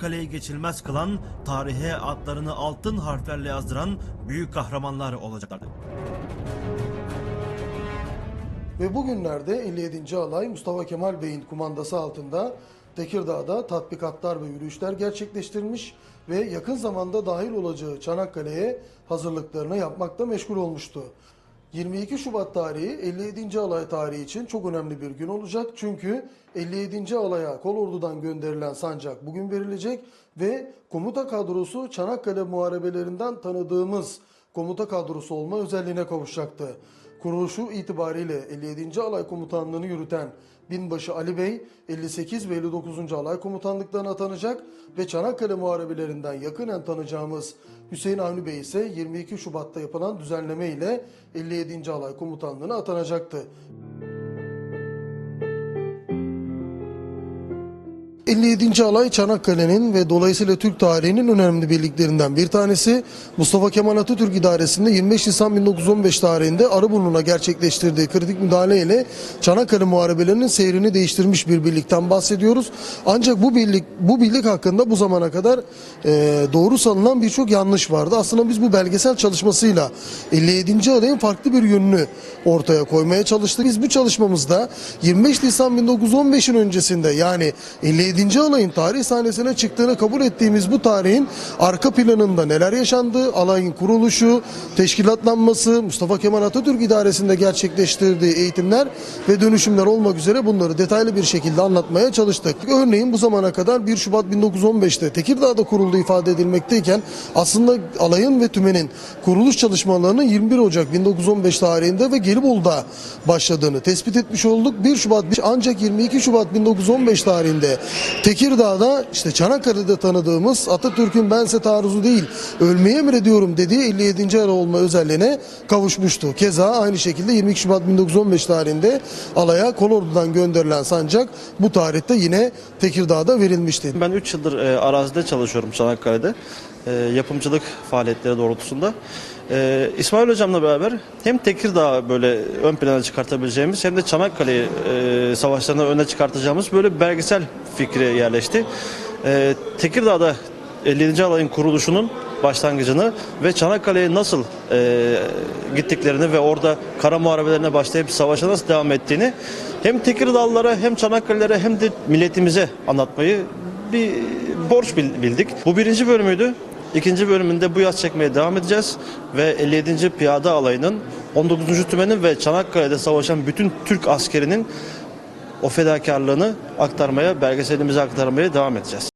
Kaleyi geçilmez kılan, tarihe adlarını altın harflerle yazdıran büyük kahramanlar olacaklardı. Ve bugünlerde 57. Alay Mustafa Kemal Bey'in kumandası altında Tekirdağ'da tatbikatlar ve yürüyüşler gerçekleştirmiş ve yakın zamanda dahil olacağı Çanakkale'ye hazırlıklarını yapmakta meşgul olmuştu. 22 Şubat tarihi 57. Alay tarihi için çok önemli bir gün olacak. Çünkü 57. Alaya Kolordu'dan gönderilen sancak bugün verilecek ve komuta kadrosu Çanakkale muharebelerinden tanıdığımız komuta kadrosu olma özelliğine kavuşacaktı. Kuruluşu itibariyle 57. Alay Komutanlığı'nı yürüten Binbaşı Ali Bey 58 ve 59. Alay Komutanlıklarına atanacak ve Çanakkale Muharebelerinden yakinen tanıyacağımız Hüseyin Avni Bey ise 22 Şubat'ta yapılan düzenleme ile 57. Alay Komutanlığı'na atanacaktı. 57. Alay Çanakkale'nin ve dolayısıyla Türk tarihinin önemli birliklerinden bir tanesi. Mustafa Kemal Atatürk idaresinde 25 Nisan 1915 tarihinde Arıburnu'na gerçekleştirdiği kritik müdahale ile Çanakkale muharebelerinin seyrini değiştirmiş bir birlikten bahsediyoruz. Ancak bu birlik bu birlik hakkında bu zamana kadar e, doğru sanılan birçok yanlış vardı. Aslında biz bu belgesel çalışmasıyla 57. Alay'ın farklı bir yönünü ortaya koymaya çalıştık. Biz bu çalışmamızda 25 Nisan 1915'in öncesinde yani 57. alayın tarih sahnesine çıktığını kabul ettiğimiz bu tarihin arka planında neler yaşandı, alayın kuruluşu, teşkilatlanması, Mustafa Kemal Atatürk idaresinde gerçekleştirdiği eğitimler ve dönüşümler olmak üzere bunları detaylı bir şekilde anlatmaya çalıştık. Örneğin bu zamana kadar 1 Şubat 1915'te Tekirdağ'da kurulduğu ifade edilmekteyken aslında alayın ve tümenin kuruluş çalışmalarının 21 Ocak 1915 tarihinde ve Gelibolu'da başladığını tespit etmiş olduk. 1 Şubat ancak 22 Şubat 1915 tarihinde Tekirdağ'da işte Çanakkale'de tanıdığımız Atatürk'ün bense taarruzu değil ölmeye emrediyorum dediği 57. ara olma özelliğine kavuşmuştu. Keza aynı şekilde 22 Şubat 1915 tarihinde alaya Kolordu'dan gönderilen sancak bu tarihte yine Tekirdağ'da verilmişti. Ben 3 yıldır e, arazide çalışıyorum Çanakkale'de. E, yapımcılık faaliyetleri doğrultusunda. E, İsmail Hocam'la beraber hem Tekirdağ böyle ön plana çıkartabileceğimiz hem de Çanakkale'yi e, savaşlarına öne çıkartacağımız böyle belgesel fikri yerleşti. E, Tekirdağ'da 50. alayın kuruluşunun başlangıcını ve Çanakkale'ye nasıl e, gittiklerini ve orada kara muharebelerine başlayıp savaşa nasıl devam ettiğini hem Tekirdağlılara hem Çanakkale'lere hem de milletimize anlatmayı bir borç bil- bildik. Bu birinci bölümüydü. İkinci bölümünde bu yaz çekmeye devam edeceğiz ve 57. Piyade Alayı'nın 19. Tümen'in ve Çanakkale'de savaşan bütün Türk askerinin o fedakarlığını aktarmaya, belgeselimize aktarmaya devam edeceğiz.